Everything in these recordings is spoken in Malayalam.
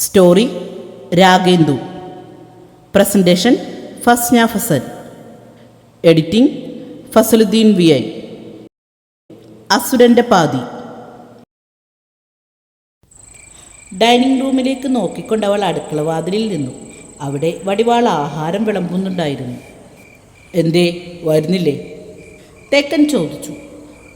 Story Ragendu. Presentation Fasna Fasal. Editing Fasaludheen V I. അസുരന്റെ പാതി. ഡൈനിങ് റൂമിലേക്ക് നോക്കിക്കൊണ്ട് അവൾ അടുക്കള വാതിലിൽ നിന്നു. അവിടെ വടിവാൾ ആഹാരം വിളമ്പുന്നുണ്ടായിരുന്നു. എന്തേ വരുന്നില്ലേ? തെക്കൻ ചോദിച്ചു.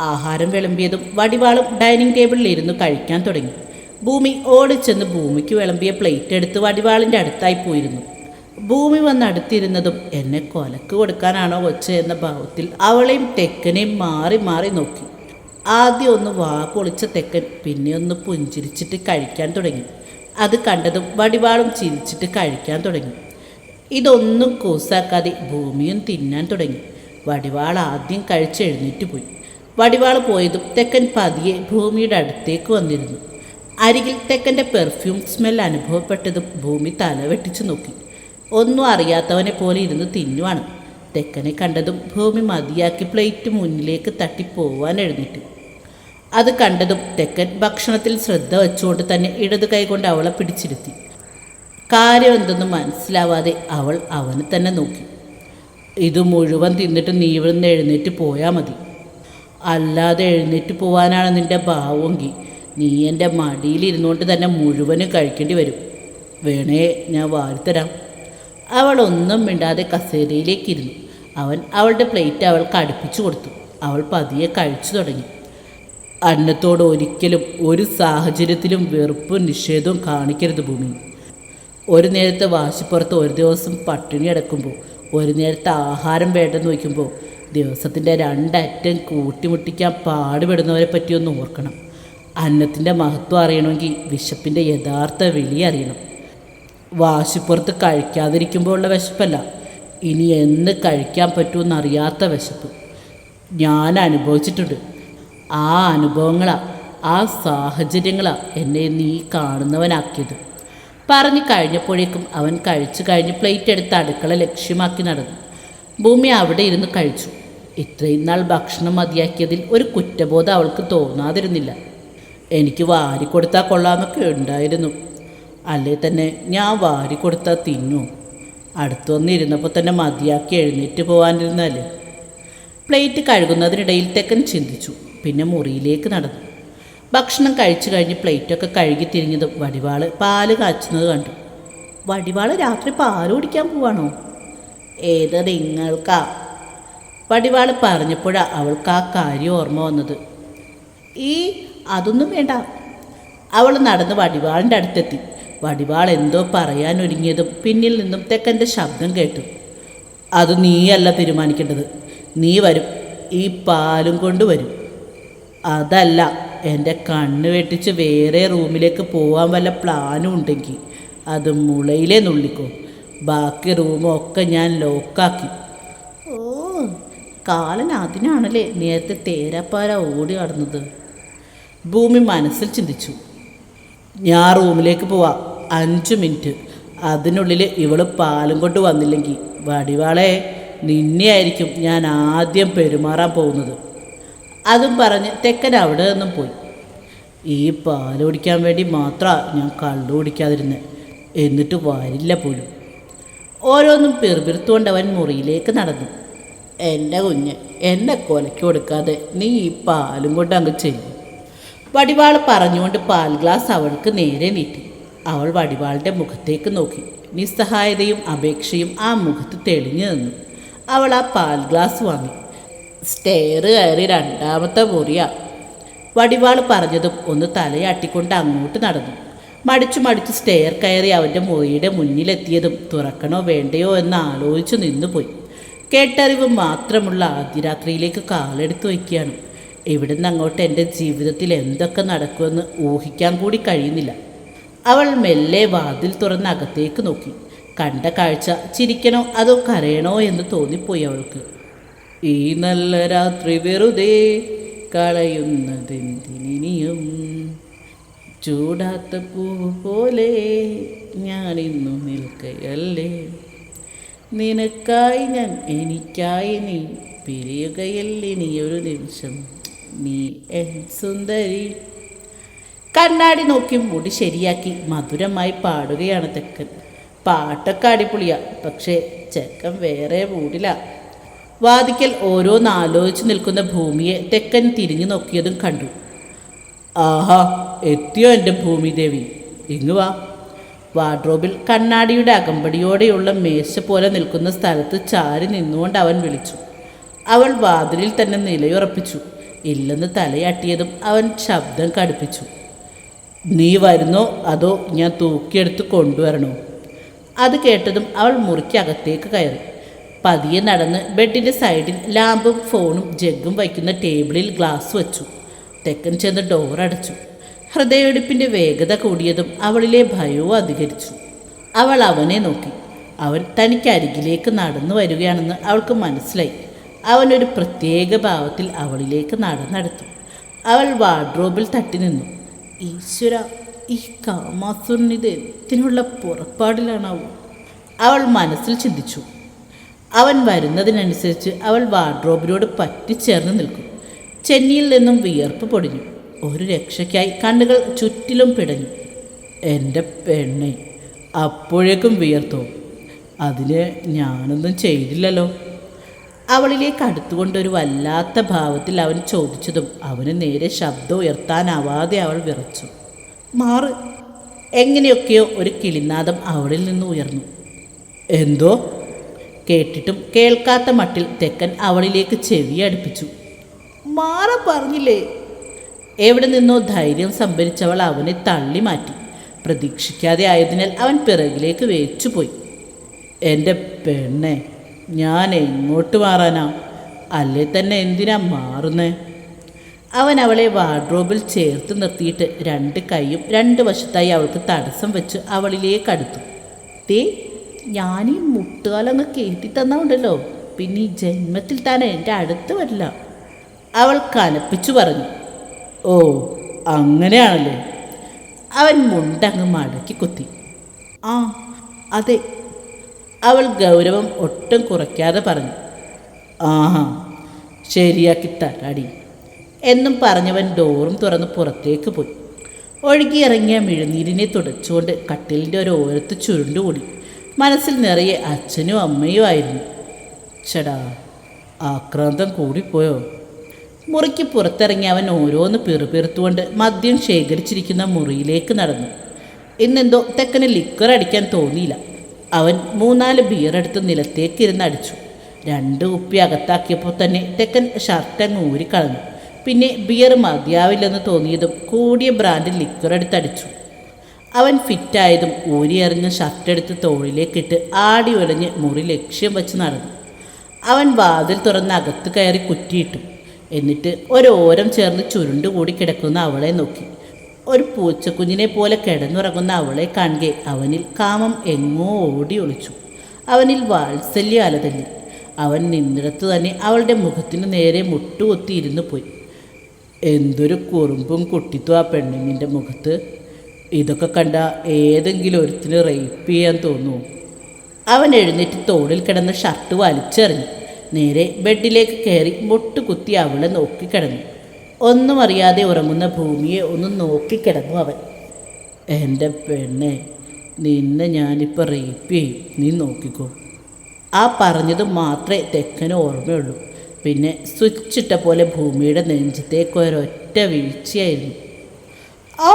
ആഹാരം വിളമ്പിയതും വടിവാളും ഡൈനിങ് ടേബിളിൽ ഇരുന്ന് കഴിക്കാൻ തുടങ്ങി. ഭൂമി ഓടിച്ചെന്ന് ഭൂമിക്ക് വിളമ്പിയ പ്ലേറ്റ് എടുത്ത് വടിവാളിന്റെ അടുത്തായി പോയിരുന്നു. ഭൂമി വന്ന് അടുത്തിരുന്നതും എന്നെ കൊലക്ക് കൊടുക്കാനാണോ കൊച്ച് എന്ന ഭാവത്തിൽ അവളെയും തെക്കനെയും മാറി മാറി നോക്കി. ആദ്യം ഒന്ന് വാ പൊളിച്ച തെക്കൻ പിന്നെ ഒന്ന് പുഞ്ചിരിച്ചിട്ട് കഴിക്കാൻ തുടങ്ങി. അത് കണ്ടതും വടിവാളും ചിരിച്ചിട്ട് കഴിക്കാൻ തുടങ്ങി. ഇതൊന്നും കൂസാക്കാതെ ഭൂമിയും തിന്നാൻ തുടങ്ങി. വടിവാൾ ആദ്യം കഴിച്ച് എഴുന്നേറ്റ് പോയി. വടിവാൾ പോയതും തെക്കൻ പതിയെ ഭൂമിയുടെ അടുത്തേക്ക് വന്നിരുന്നു. അരികിൽ തെക്കന്റെ പെർഫ്യൂം സ്മെൽ അനുഭവപ്പെട്ടതും ഭൂമി തല വെട്ടിച്ചു നോക്കി. ഒന്നും അറിയാത്തവനെ പോലെ ഇരുന്ന് തിന്നുവാണ്. തെക്കനെ കണ്ടതും ഭൂമി മതിയാക്കി പ്ലേറ്റ് മുന്നിലേക്ക് തട്ടിപ്പോവാൻ എഴുന്നേറ്റു. അത് കണ്ടതും തെക്കൻ ഭക്ഷണത്തിൽ ശ്രദ്ധ വെച്ചുകൊണ്ട് തന്നെ ഇടത് കൈകൊണ്ട് അവളെ പിടിച്ചിരുത്തി. കാര്യം എന്തെന്ന് മനസ്സിലാവാതെ അവൾ അവനെ തന്നെ നോക്കി. ഇത് മുഴുവൻ തിന്നിട്ട് നീ ഇവിടുന്ന് എഴുന്നേറ്റ് പോയാൽ മതി. അല്ലാതെ എഴുന്നേറ്റ് പോവാനാണ് നിന്റെ ഭാവമെങ്കിൽ നീ എന്റെ മടിയിലിരുന്നുകൊണ്ട് തന്നെ മുഴുവനും കഴിക്കേണ്ടി വരും. വേണേ ഞാൻ വാരിത്തരാം. അവൾ ഒന്നും മിണ്ടാതെ കസേരയിലേക്കിരുന്നു അവൻ അവളുടെ പ്ലേറ്റ് അവൾക്ക് അടുപ്പിച്ചു കൊടുത്തു. അവൾ പതിയെ കഴിച്ചു തുടങ്ങി. അന്നത്തോട് ഒരിക്കലും ഒരു സാഹചര്യത്തിലും വെറുപ്പും നിഷേധവും കാണിക്കരുത് ഭൂമി. ഒരു നേരത്തെ വാശിപ്പുറത്ത് ഒരു ദിവസം പട്ടിണി അടക്കുമ്പോൾ ഒരു നേരത്തെ ആഹാരം വേണ്ടെന്ന് വയ്ക്കുമ്പോൾ ദിവസത്തിന്റെ രണ്ടറ്റം കൂട്ടിമുട്ടിക്കാൻ പാടുപെടുന്നവരെ പറ്റിയൊന്ന് ഓർക്കണം. അന്നത്തിന്റെ മഹത്വം അറിയണമെങ്കിൽ വിശപ്പിന്റെ യഥാർത്ഥ വിളി അറിയണം. വാശിപ്പുറത്ത് കഴിക്കാതിരിക്കുമ്പോൾ ഉള്ള വിശപ്പല്ല. ഇനി എന്ന് കഴിക്കാൻ പറ്റുമെന്നറിയാത്ത വിശപ്പ്. ഞാൻ അനുഭവിച്ചിട്ടുണ്ട്. ആ അനുഭവങ്ങളാ ആ സാഹചര്യങ്ങളാ എന്നെ നീ കാണുന്നവനാക്കിയത്. പറഞ്ഞു കഴിഞ്ഞപ്പോഴേക്കും അവൻ കഴിച്ചു കഴിഞ്ഞ് പ്ലേറ്റ് എടുത്ത് അടുക്കള ലക്ഷ്യമാക്കി നടന്നു. ഭൂമി അവിടെ ഇരുന്ന് കഴിച്ചു. ഇത്രയും നാൾ ഭക്ഷണം മതിയാക്കിയതിൽ ഒരു കുറ്റബോധം അവൾക്ക് തോന്നാതിരുന്നില്ല. എനിക്ക് വാരി വാരിക്കൊടുത്താൽ കൊള്ളാമെന്നൊക്കെ ഉണ്ടായിരുന്നു. അല്ലേ തന്നെ ഞാൻ വാരി വാരിക്കൊടുത്താൽ തിന്നു. അടുത്തു വന്നിരുന്നപ്പോൾ തന്നെ മതിയാക്കി എഴുന്നേറ്റ് പോകാനിരുന്നാലേ പ്ലേറ്റ് കഴുകുന്നതിനിടയിൽ തെക്കൻ ചിന്തിച്ചു. പിന്നെ മുറിയിലേക്ക് നടന്നു. ഭക്ഷണം കഴിച്ചു കഴിഞ്ഞ് പ്ലേറ്റൊക്കെ കഴുകി തിരിഞ്ഞത് വടിവാൾ പാൽ കാച്ചുന്നത് കണ്ടു. വടിവാൾ രാത്രി പാൽ കുടിക്കാൻ പോവാണോ? ഏത് നിങ്ങൾക്കാ? വടിവാൾ പറഞ്ഞപ്പോഴാണ് അവൾക്ക് ആ കാര്യം ഓർമ്മ വന്നത്. ഈ അതൊന്നും വേണ്ട. അവൾ നടന്ന് വടിവാളിന്റെ അടുത്തെത്തി. വടിവാൾ എന്തോ പറയാൻ ഒരുങ്ങിയതും പിന്നിൽ നിന്നും തെക്കന്റെ ശബ്ദം കേട്ടു. അത് നീയല്ല തീരുമാനിക്കേണ്ടത്. നീ വരും. ഈ പാലും കൊണ്ട് വരും. അതല്ല എന്റെ കണ്ണ് വെട്ടിച്ച് വേറെ റൂമിലേക്ക് പോകാൻ വല്ല പ്ലാനും ഉണ്ടെങ്കിൽ അത് മുളയിലെ നുള്ളിക്കോ. ബാക്കി റൂമൊക്കെ ഞാൻ ലോക്കാക്കി. ഓ കാലൻ അതിനാണല്ലേ നേരത്തെ തേരാപ്പാര ഓടി കടന്നത് ഭൂമി മനസ്സിൽ ചിന്തിച്ചു. ഞാൻ റൂമിലേക്ക് പോവാം. അഞ്ച് മിനിറ്റ്. അതിനുള്ളിൽ ഇവൾ പാലും കൊണ്ട് വന്നില്ലെങ്കിൽ വടിവാളെ നിന്നെയായിരിക്കും ഞാൻ ആദ്യം പെരുമാറാൻ പോകുന്നത്. അതും പറഞ്ഞ് തെക്കൻ അവിടെ നിന്നും പോയി. ഈ പാൽ കുടിക്കാൻ വേണ്ടി മാത്രമാണ് ഞാൻ കള്ളു കുടിക്കാതിരുന്നത് എന്നിട്ട് വരില്ല പോലും. ഓരോന്നും പിറുപിറുത്തുകൊണ്ട് അവൻ മുറിയിലേക്ക് നടന്നു. എന്റെ കുഞ്ഞ് എന്നെ കൊലയ്ക്ക് കൊടുക്കാതെ നീ ഈ പാലും കൊണ്ട് അങ്ങ് ചെയ്യും. വടിവാൾ പറഞ്ഞുകൊണ്ട് പാൽ ഗ്ലാസ് അവൾക്ക് നേരെ നീട്ടി. അവൾ വടിവാളിന്റെ മുഖത്തേക്ക് നോക്കി. നിസ്സഹായതയും അപേക്ഷയും ആ മുഖത്ത് തെളിഞ്ഞു നിന്നു. അവൾ ആ പാൽ ഗ്ലാസ് വാങ്ങി. സ്റ്റെയർ കയറി രണ്ടാമത്തെ മുറിയ. വടിവാൾ പറഞ്ഞതും ഒന്ന് തലയാട്ടിക്കൊണ്ട് അങ്ങോട്ട് നടന്നു. മടിച്ചു മടിച്ച് സ്റ്റെയർ കയറി അവന്റെ മുറിയുടെ മുന്നിലെത്തിയതും തുറക്കണോ വേണ്ടയോ എന്ന് ആലോചിച്ചു നിന്നുപോയി. കേട്ടറിവ് മാത്രമുള്ള ആദ്യരാത്രിയിലേക്ക് കാലെടുത്ത് വയ്ക്കുകയാണ്. ഇവിടുന്ന് അങ്ങോട്ട് എന്റെ ജീവിതത്തിൽ എന്തൊക്കെ നടക്കുമെന്ന് ഊഹിക്കാൻ കൂടി കഴിയുന്നില്ല. അവൾ മെല്ലെ വാതിൽ തുറന്ന് അകത്തേക്ക് നോക്കി. കണ്ട കാഴ്ച ചിരിക്കണോ അതോ കരയണോ എന്ന് തോന്നിപ്പോയി അവൾക്ക്. ഈ നല്ല രാത്രി വെറുതെ കളയുന്നതെന്തിനിയും ചൂടാത്ത പൂ പോലെ ഞാനിന്നു നിൽക്കയല്ലേ? നിനക്കായി ഞാൻ എനിക്കായി നീ പിരിയുകയല്ലേ നീ ഒരു നിമിഷം? നീ എൻ സുന്ദരി. കണ്ണാടി നോക്കി മുടി ശരിയാക്കി മധുരമായി പാടുകയാണ് തെക്കൻ. പാട്ടൊക്കെ അടിപൊളിയാ പക്ഷേ ചെക്കൻ വേറെ മൂടില. വാതിക്കൽ ഓരോന്നാലോചിച്ച് നിൽക്കുന്ന ഭൂമിയെ തെക്കൻ തിരിഞ്ഞു നോക്കിയതും കണ്ടു. ആഹാ എത്തിയോ എന്റെ ഭൂമിദേവി ഇങ്ങു വാ. വാർഡ്രോബിൽ കണ്ണാടിയുടെ അകമ്പടിയോടെയുള്ള മേശ പോലെ നിൽക്കുന്ന സ്ഥലത്ത് ചാരി നിന്നുകൊണ്ട് അവൻ വിളിച്ചു. അവൾ വാതിലിൽ തന്നെ നിലയുറപ്പിച്ചു. ഇല്ലെന്ന് തലയാട്ടിയതും അവൻ ശബ്ദം കടുപ്പിച്ചു. നീ വരുന്നോ? അതോ ഞാൻ തൂക്കിയെടുത്ത് കൊണ്ടുവരണോ? അത് കേട്ടതും അവൾ മുറിക്കകത്തേക്ക് കയറി. പതിയെ നടന്ന് ബെഡിന്റെ സൈഡിൽ ലാമ്പും ഫോണും ജഗ്ഗും വയ്ക്കുന്ന ടേബിളിൽ ഗ്ലാസ് വെച്ചു. തെക്കൻ ചെന്ന് ഡോർ അടച്ചു. ഹൃദയമിടിപ്പിന്റെ വേഗത കൂടിയതും അവളിലെ ഭയവും അധികരിച്ചു. അവൾ അവനെ നോക്കി. അവൻ തനിക്കരികിലേക്ക് നടന്നു വരികയാണെന്ന് അവൾക്ക് മനസ്സിലായി. അവനൊരു പ്രത്യേക ഭാവത്തിൽ അവളിലേക്ക് നടന്നെടുത്തു. അവൾ വാർഡ്രോബിൽ തട്ടി നിന്നു. ഈശ്വര ഈ കാമാസുരനിത് എന്തിനുള്ള പുറപ്പാടിലാണാവോ? അവൾ മനസ്സിൽ ചിന്തിച്ചു. അവൻ വരുന്നതിനനുസരിച്ച് അവൾ വാർഡ്രോബിനോട് പറ്റിച്ചേർന്ന് നിൽക്കും. ചെന്നിയിൽ നിന്നും വിയർപ്പ് പൊടിഞ്ഞു. ഒരു രക്ഷയ്ക്കായി കണ്ണുകൾ ചുറ്റിലും പിടഞ്ഞു. എന്റെ പെണ്ണെ അപ്പോഴേക്കും വിയർത്തോ. അതിന് ഞാനൊന്നും ചെയ്തില്ലല്ലോ. അവളിലേക്ക് അടുത്തുകൊണ്ടൊരു വല്ലാത്ത ഭാവത്തിൽ അവൻ ചോദിച്ചതും അവന് നേരെ ശബ്ദം ഉയർത്താനാവാതെ അവൾ വിറച്ചു. മാറ്. എങ്ങനെയൊക്കെയോ ഒരു കിളിനാദം അവളിൽ നിന്ന് ഉയർന്നു. എന്തോ? കേട്ടിട്ടും കേൾക്കാത്ത മട്ടിൽ തെക്കൻ അവളിലേക്ക് ചെവി അടുപ്പിച്ചു. മാറ പറഞ്ഞില്ലേ? എവിടെ നിന്നോ ധൈര്യം സംഭരിച്ചവൾ അവനെ തള്ളി മാറ്റി. പ്രതീക്ഷിക്കാതെ ആയതിനാൽ അവൻ പിറകിലേക്ക് വേച്ചുപോയി. എന്റെ പെണ്ണെ ഞാൻ എങ്ങോട്ട് മാറാനാ. അല്ലേ തന്നെ എന്തിനാ മാറുന്നേ? അവൻ അവളെ വാർഡ്രോബിൽ ചേർത്ത് നിർത്തിയിട്ട് രണ്ട് കൈയും രണ്ട് വശത്തായി അവൾക്ക് തടസ്സം വെച്ച് അവളിലേക്ക് അടുത്തു. തേ ഞാൻ ഈ മുട്ടുകാലങ്ങ് കയറ്റി തന്നുണ്ടല്ലോ പിന്നെ ഈ ജന്മത്തിൽ താൻ എന്റെ അടുത്ത് വരില്ല. അവൾ കനപ്പിച്ചു പറഞ്ഞു. ഓ അങ്ങനെയാണല്ലേ? അവൻ മുണ്ടങ്ങ് മടക്കി കുത്തി. ആ അതെ അവൾ ഗൗരവം ഒട്ടും കുറയ്ക്കാതെ പറഞ്ഞു ആഹാ ശരിയാക്കി തരാടി എന്നും പറഞ്ഞവൻ ഡോറും തുറന്ന് പുറത്തേക്ക് പോയി. ഒഴുകിയിറങ്ങിയ മിഴുനീരിനെ തുടച്ചുകൊണ്ട് കട്ടിലിന്റെ ഒരു ഓരത്ത് ചുരുണ്ടുകൂടി മനസ്സിൽ നിറയെ അച്ഛനും അമ്മയും ആയിരുന്നു. ചടാ ആക്രാന്തം കൂടിപ്പോയോ? മുറിക്ക് പുറത്തിറങ്ങി അവൻ ഓരോന്ന് പിറുപിറുത്തുകൊണ്ട് മദ്യം ശേഖരിച്ചിരിക്കുന്ന മുറിയിലേക്ക് നടന്നു. ഇന്നെന്തോ തെക്കന് ലിക്കർ അടിക്കാൻ തോന്നിയില്ല. അവൻ മൂന്നാൽ ബിയർ എടുത്ത് നിലത്തേക്ക് ഇരുന്ന് അടിച്ചു. രണ്ട് കുപ്പി അകത്താക്കിയപ്പോൾ തന്നെ തെക്കൻ ഷർട്ട് അങ്ങ് ഊരിക്കളഞ്ഞു പിന്നെ ബിയർ മതിയാവില്ലെന്ന് തോന്നിയതും കൂടിയ ബ്രാൻഡ് ലിക്വർ എടുത്തടിച്ചു അവൻ ഫിറ്റായതും ഊരിയെറിഞ്ഞ ഷർട്ടെടുത്ത് തോളിലേക്കിട്ട് ആടി ഒലഞ്ഞ് മുറി ലക്ഷ്യം വെച്ച് നടന്നു. അവൻ വാതിൽ തുറന്ന് അകത്ത് കയറി കുറ്റിയിട്ടു. എന്നിട്ട് ഒരോരം ചേർന്ന് ചുരുണ്ടുകൂടി കിടക്കുന്ന അവളെ നോക്കി. ഒരു പൂച്ചക്കുഞ്ഞിനെ പോലെ കിടന്നുറങ്ങുന്ന അവളെ കാണുകെ അവനിൽ കാമം എങ്ങോ ഓടി ഒളിച്ചു. അവനിൽ വാത്സല്യ അലതല്ലി അവൻ നിന്നിടത്ത് തന്നെ അവളുടെ മുഖത്തിന് നേരെ മുട്ടുകൊത്തി ഇരുന്നു പോയി. എന്തൊരു കുറുമ്പും കുട്ടിത്വം ആ പെണ്ണിന്റെ മുഖത്ത്. ഇതൊക്കെ കണ്ട ഏതെങ്കിലും ഒരുത്തിന് റേപ്പ് ചെയ്യാൻ തോന്നുമോ അവൻ എഴുന്നേറ്റ് തോളിൽ കിടന്ന ഷർട്ട് വലിച്ചെറിഞ്ഞു. നേരെ ബെഡിലേക്ക് കയറി മുട്ടുകുത്തി അവളെ നോക്കിക്കിടന്നു. ഒന്നും അറിയാതെ ഉറങ്ങുന്ന ഭൂമിയെ ഒന്ന് നോക്കിക്കിടന്നു അവൻ. എന്റെ പെണ്ണെ നിന്നെ ഞാനിപ്പോൾ റേപ്പ് ചെയ്യും. നീ നോക്കിക്കോ. ആ പറഞ്ഞത് മാത്രമേ തെക്കന് ഓർമ്മയുള്ളൂ. പിന്നെ സ്വിച്ചിട്ട പോലെ ഭൂമിയുടെ നെഞ്ചത്തേക്ക് ഒരൊറ്റ വീഴ്ചയായിരുന്നു. ഓ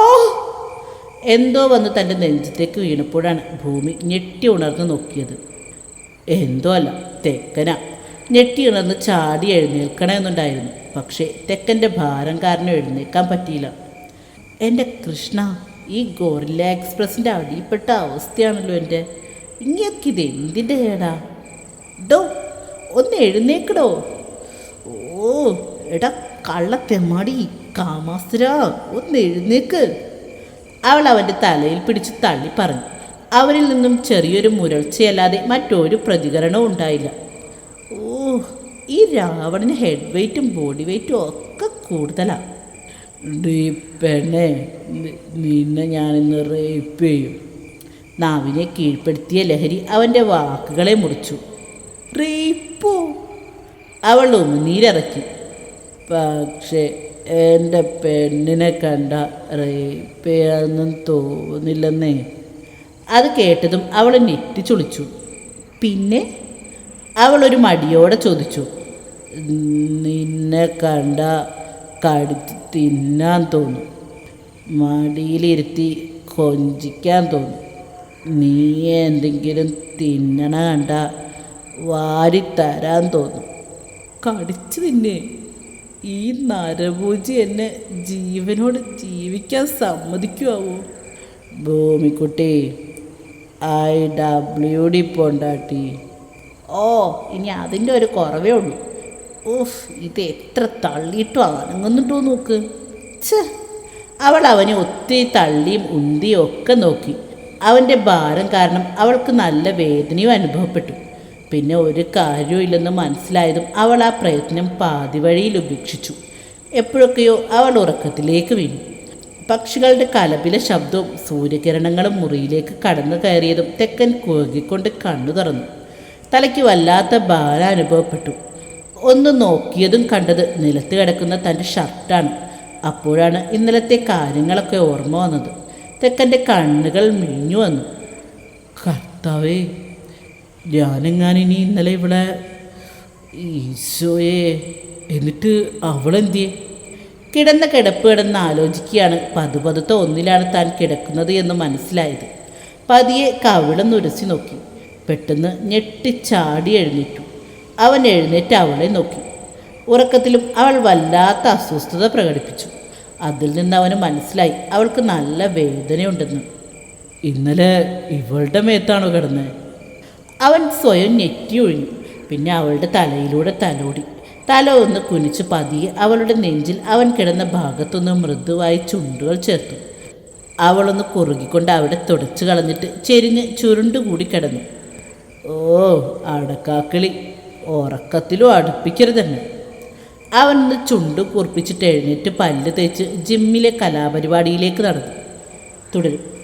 എന്തോ വന്ന് തന്റെ നെഞ്ചത്തേക്ക് വീണപ്പോഴാണ് ഭൂമി ഞെട്ടി ഉണർന്ന് നോക്കിയത്. എന്തോ അല്ല തെക്കന. ഞെട്ടി ഉണർന്ന് ചാടി എഴുന്നേൽക്കണമെന്നുണ്ടായിരുന്നു. പക്ഷേ തെക്കന്റെ ഭാരം കാരണം എഴുന്നേൽക്കാൻ പറ്റിയില്ല. എന്റെ കൃഷ്ണ ഈ ഗോറില്ല എക്സ്പ്രസിന്റെ അടിയിൽപ്പെട്ട അവസ്ഥയാണല്ലോ എന്റെ ഇങ്ങനെയൊക്കെ ഇത് എന്തിന്റെ ഏടാ ഡോ ഒന്ന് എഴുന്നേക്കടോ. ഓ എടാ കള്ളത്തെമാടി കാമാസുര ഒന്ന് എഴുന്നേക്ക്. അവൾ അവന്റെ തലയിൽ പിടിച്ച് തള്ളി പറഞ്ഞു അവരിൽ നിന്നും ചെറിയൊരു മുരൾച്ചയല്ലാതെ മറ്റൊരു പ്രതികരണവും ഉണ്ടായില്ല. ഓ ഈ രാവണന് ഹെഡ് വെയ്റ്റും ബോഡി വെയ്റ്റും ഒക്കെ കൂടുതലാണ് ഡീ പെണ്ണെ നിന്നെ ഞാനിന്ന് റേപ്പ് ചെയ്യും. നാവിനെ കീഴ്പ്പെടുത്തിയ ലഹരി അവന്റെ വാക്കുകളെ മുറിച്ചു. റേപ്പോ അവൾ ഉമിനീരിറക്കി. പക്ഷേ എന്റെ പെണ്ണിനെ കണ്ട റേപ്പ് ചെയ്യാനൊന്നും തോന്നില്ലെന്നേ. അത് കേട്ടതും അവൾ ഞെട്ടിച്ചുളിച്ചു. പിന്നെ? അവളൊരു മടിയോടെ ചോദിച്ചു നിന്നെ കണ്ട കടുത്ത് തിന്നാൻ തോന്നും. മടിയിലിരുത്തി കൊഞ്ചിക്കാൻ തോന്നും. നീ എന്തെങ്കിലും തിന്നണ കണ്ട വാരിത്തരാൻ തോന്നും. കടിച്ചു തിന്നേ ഈ നരഭൂജി എന്നെ ജീവനോട് ജീവിക്കാൻ സമ്മതിക്കുമാവോ ഭൂമിക്കുട്ടി ഐ ഡബ്ല്യു ഡി പൊണ്ടാട്ടി. ഓ ഇനി അതിന്റെ ഒരു കുറവേ ഉള്ളൂ. ഓഫ് ഇത് എത്ര തള്ളിയിട്ടും അനങ്ങുന്നുണ്ടോ നോക്ക്. ഛേ അവൾ അവനെ ഒത്തിരി തള്ളിയും ഉന്തിയും ഒക്കെ നോക്കി. അവന്റെ ഭാരം കാരണം അവൾക്ക് നല്ല വേദനയും അനുഭവപ്പെട്ടു. പിന്നെ ഒരു കാര്യവും ഇല്ലെന്ന് മനസ്സിലായതും അവൾ ആ പ്രയത്നം പാതി വഴിയിൽ ഉപേക്ഷിച്ചു. എപ്പോഴൊക്കെയോ അവൾ ഉറക്കത്തിലേക്ക് വീണു. പക്ഷികളുടെ കലപില ശബ്ദവും സൂര്യകിരണങ്ങളും മുറിയിലേക്ക് കടന്നു കയറിയതും തെക്കൻ കുറുകിക്കൊണ്ട് കണ്ണു തുറന്നു. തലയ്ക്ക് വല്ലാത്ത ഭാരം അനുഭവപ്പെട്ടു ഒന്ന് നോക്കിയതും കണ്ടത് നിലത്ത് കിടക്കുന്ന തന്റെ ഷർട്ടാണ്. അപ്പോഴാണ് ഇന്നലത്തെ കാര്യങ്ങളൊക്കെ ഓർമ്മ വന്നത്. തെക്കന്റെ കണ്ണുകൾ മിഞ്ഞു വന്നു. കർത്താവേ ഞാനെങ്ങാനിനി ഇന്നലെ ഇവിടെ ഈശോയെ എന്നിട്ട് അവളെന്തിയെ? കിടന്ന കിടപ്പ് കിടന്ന് ആലോചിക്കുകയാണ്. പതുപതുത്ത ഒന്നിലാണ് താൻ കിടക്കുന്നത് എന്ന് മനസ്സിലായത്. പതിയെ കവിളെന്നുരസി നോക്കി. പെട്ടെന്ന് ഞെട്ടിച്ചാടി എഴുന്നേറ്റു. അവൻ എഴുന്നേറ്റ് അവളെ നോക്കി. ഉറക്കത്തിലും അവൾ വല്ലാത്ത അസ്വസ്ഥത പ്രകടിപ്പിച്ചു. അതിൽ നിന്ന് അവന് മനസ്സിലായി അവൾക്ക് നല്ല വേദനയുണ്ടെന്ന്. ഇന്നലെ ഇവളുടെ മേത്താണോ കിടന്നത് അവൻ സ്വയം ഞെറ്റി ഒഴിഞ്ഞു. പിന്നെ അവളുടെ തലയിലൂടെ തലോടി. തല ഒന്ന് കുനിച്ച് പതിയെ അവളുടെ നെഞ്ചിൽ അവൻ കിടന്ന ഭാഗത്തൊന്ന് മൃദുവായി ചുണ്ടുകൾ ചേർത്തു. അവളൊന്ന് കുറുകിക്കൊണ്ട് അവിടെ തുടച്ചു കളഞ്ഞിട്ട് ചെരിഞ്ഞ് ചുരുണ്ടുകൂടി കിടന്നു. ഓ അടക്കാക്കിളി. ഉറക്കത്തിലും അടുപ്പിക്കരുതെന്നെ അവൻ ചുണ്ട് കുറിപ്പിച്ചിട്ട് എഴുന്നേറ്റ് പല്ല് തേച്ച് ജിമ്മിലെ കലാപരിപാടിയിലേക്ക് നടന്നു. തുടരും.